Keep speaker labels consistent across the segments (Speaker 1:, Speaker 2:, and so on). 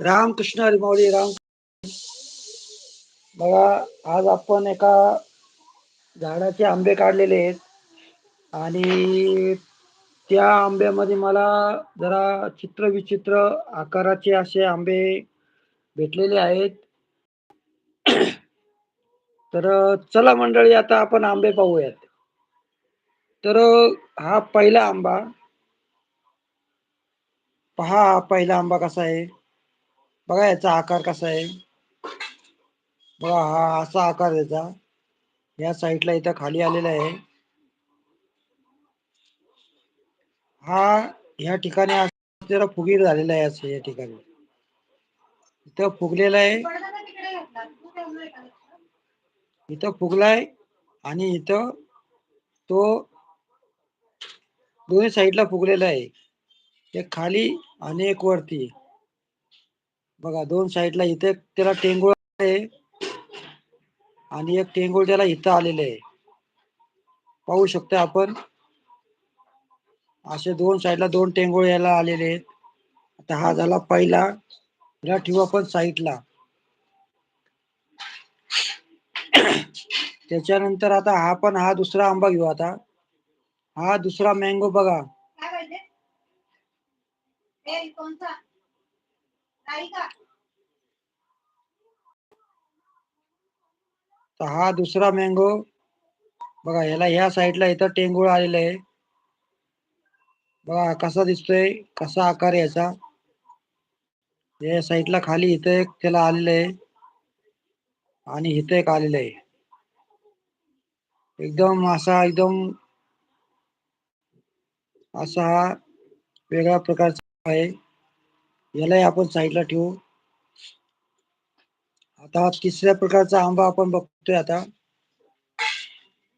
Speaker 1: रामकृष्ण हरिमावळी राम बघा आज आपण एका झाडाचे आंबे काढलेले आहेत. आणि त्या आंब्यामध्ये मला जरा चित्र विचित्र आकाराचे असे आंबे भेटलेले आहेत. तर चला मंडळी आता आपण आंबे पाहूयात. तर हा पहिला आंबा पहा हा पहिला आंबा कसा आहे. बघा याचा आकार कसा आहे. बघा हा असा आकार याचा. या साईडला इथं खाली आलेला आहे. हा या ठिकाणी जरा फुगीर झालेला आहे असं या ठिकाणी. इथं फुगलेला आहे. इथं फुगलाय आणि इथं तो दोन्ही साईडला फुगलेला आहे. एक खाली आणि एक वरती. बघा दोन साईडला इथे त्याला टेंगुळ आहे आणि एक टेंगुळ त्याला इथं आलेलं आहे. पाहू शकतो आपण असे दोन साईडला दोन टेंगुळ याला आलेले आहेत. आता हा झाला पहिला याला ठेवू आपण साईडला. त्याच्यानंतर आता हा पण हा दुसरा आंबा घेऊ आता. हा दुसरा मँगो बघा. तर हा दुसरा मँगो बघा याला ह्या साईडला इथं टेंगुळ आलेलं आहे. बघा कसा दिसतोय कसा आकार याचा. या साईडला खाली इथं एक त्याला आलेलं आहे. आणि इथं एक आलेलं आहे. एकदम असा एकदम असा हा वेगळ्या प्रकारचा आहे. यालाही आपण साईडला ठेवू. आता तिसऱ्या प्रकारचा आंबा आपण बघतोय आता.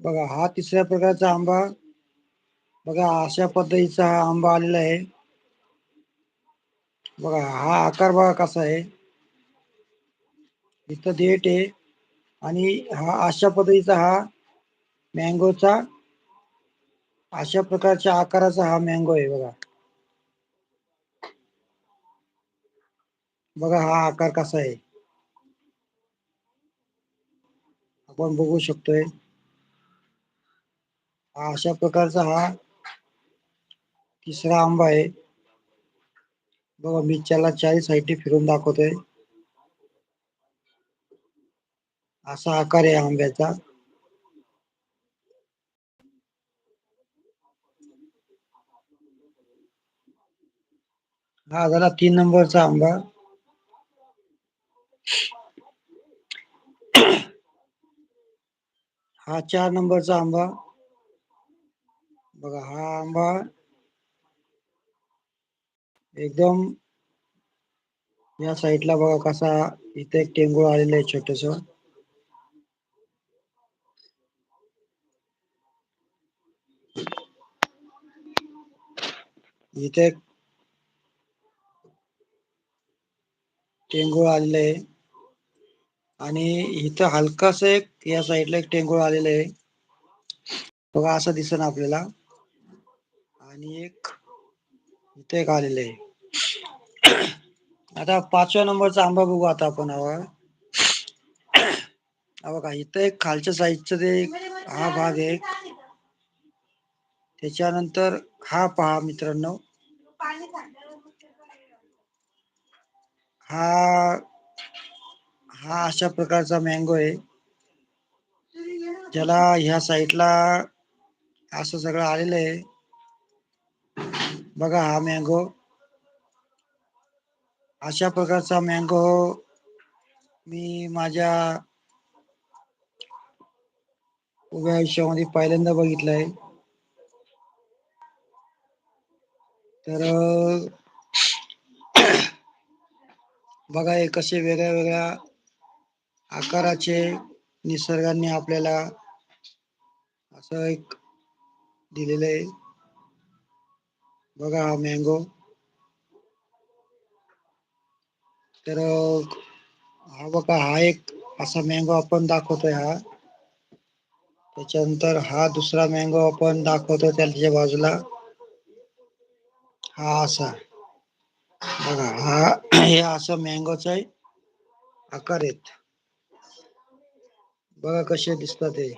Speaker 1: बघा हा तिसऱ्या प्रकारचा आंबा बघा अशा पद्धतीचा हा आंबा आलेला आहे. बघा हा आकार बघा कसा आहे. इथं देठ आहे आणि हा अशा पद्धतीचा हा मँगोचा अशा प्रकारच्या आकाराचा हा मँगो आहे बघा. बघा हा आकार कसा आहे. आपण बघू शकतोय. हा अशा प्रकारचा हा तिसरा आंबा आहे. बघा मी त्याला चारी साईडने फिरून दाखवतोय. असा आकार आहे आंब्याचा. हा झाला तीन नंबरचा आंबा. हा चार नंबरचा आंबा. बघा हा आंबा एकदम या साईडला बघा कसा इथे एक टेंगूळ आलेला आहे छोटस. इथे टेंगूळ आलेलं आहे. आणि इथं हलकास एक या साईडला एक टेंगूळ आलेलं आहे. बघा असं दिसन आपल्याला. आणि एक इथे एक आलेलं आहे. आता पाचव्या नंबरचा आंबा बघू आता आपण हवा हा बघा इथं एक खालच्या साईडचं ते हा भाग आहे. त्याच्यानंतर हा पहा मित्रांनो. हा हा अशा प्रकारचा मँगो आहे. ज्याला ह्या साईडला असं सगळं आलेलं आहे. बघा हा मँगो अशा प्रकारचा मँगो मी माझ्या उभ्या आयुष्यामध्ये पहिल्यांदा बघितलंय. तर बघा हे कसे वेगळ्या वेगळ्या आकाराचे निसर्गाने आपल्याला असं एक दिलेलं आहे. बघा हा मँगो तर हा बघा हा एक असा मँगो आपण दाखवतोय हा. त्याच्यानंतर हा दुसरा मँगो आपण दाखवतो त्याच्या बाजूला. हा असा. बघा हा हे असं मँगोच आकार आहेत. बघा कसे दिसतात ते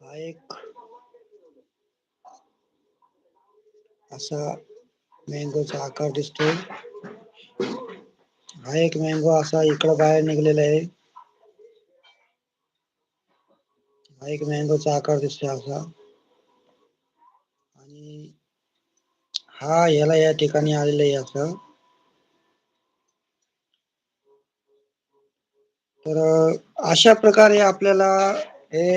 Speaker 1: हा एक असा मँगोचा आकार दिसतोय. हा एक मँगो असा इकड बाहेर निघलेला आहे. हा एक मँगोचा आकार दिसतोय असा. आणि हा याला या ठिकाणी आलेला आहे असं. तर अशा प्रकारे आपल्याला हे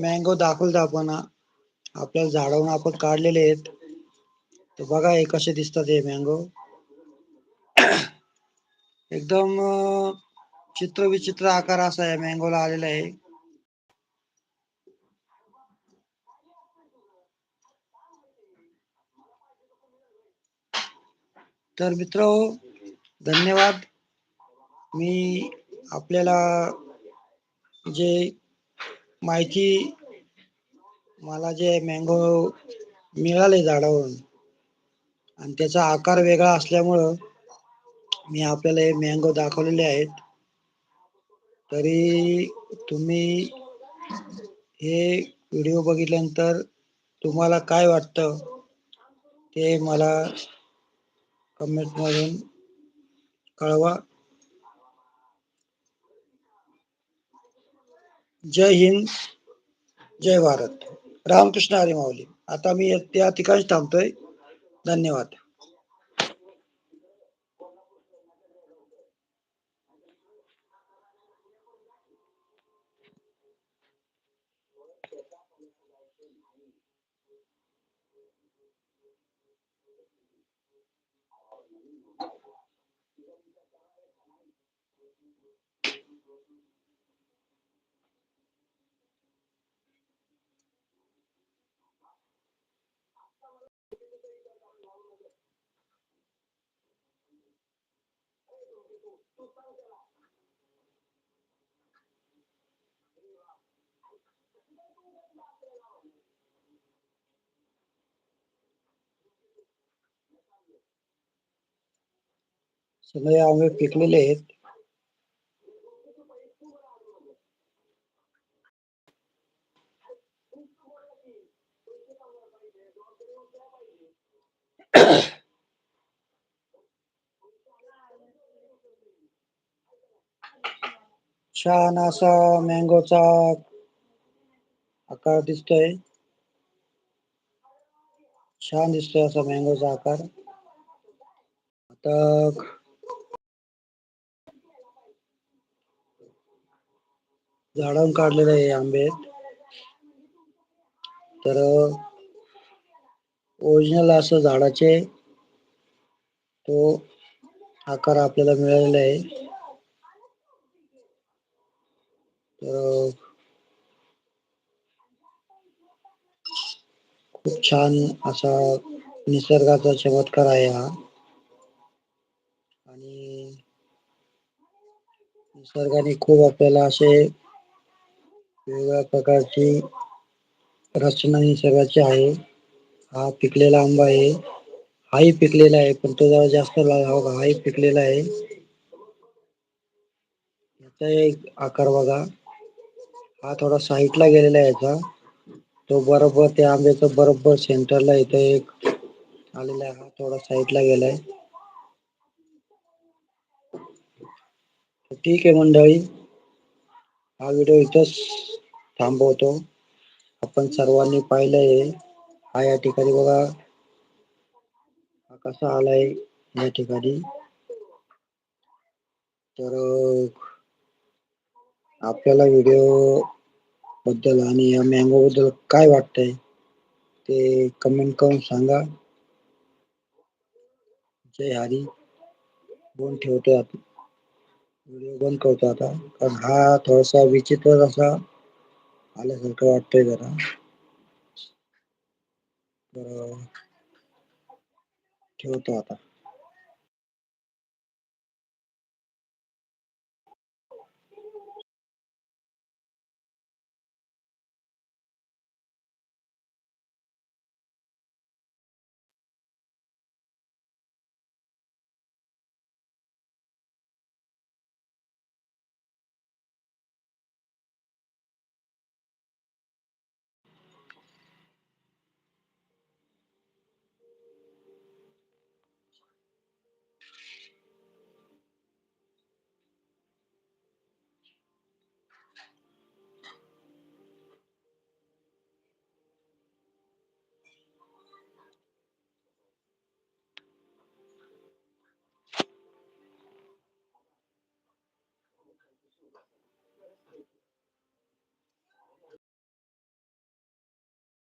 Speaker 1: मँगो दाखवल आपण आपल्याला झाडावरून आपण काढलेले आहेत. तर बघा हे कसे दिसतात हे मँगो एकदम चित्रविचित्र आकार असा या मँगोला आलेला आहे. तर मित्र धन्यवाद. मी आपल्याला जे माहिती मला जे मँगो मिळाले झाडावरून आणि त्याचा आकार वेगळा असल्यामुळं मी आपल्याला हे मँगो दाखवलेले आहेत. तरी तुम्ही हे व्हिडिओ बघितल्यानंतर तुम्हाला काय वाटतं ते मला कमेंटमधून कळवा. जय हिंद जय भारत. रामकृष्ण हरी माऊली. आता मी त्या ठिकाणी थांबतोय. धन्यवाद. सगळे आंबे पिकलेले आहेत. छान असा मँगोचा आकार दिसतोय. छान दिसतोय असा मँगोचा आकार. आता झाडावरून काढलेले हे आंबे. तर ओरिजिनल असं झाडाचे तो आकार आपल्याला मिळालेला आहे. तर खूप छान असा निसर्गाचा चमत्कार आहे हा. आणि निसर्गाने खूप आपल्याला असे वेगवेगळ्या प्रकारची रचना निसर्गाची आहे. हा पिकलेला आंबा आहे. हाही पिकलेला आहे पण तो जरा जास्त हाही पिकलेला आहे. याचा एक आकार बघा. हा थोडा साईडला गेलेला आहे याचा. तो बरोबर त्या आंब्याच बरोबर सेंटरला इथं एक आलेला आहे. हा थोडा साईड ला गेलाय ठीक आहे मंडळी. हा व्हिडिओ इथंच थांबवतो. आपण सर्वांनी पाहिलंय हा या ठिकाणी बघा हा ठिकाणी तर ते कमेंट करून सांगा. जय हरी. आता व्हिडिओ बंद करतो आता. कारण हा विचित्र असा आल्यासारखं जरा. तर ठेवतो आता.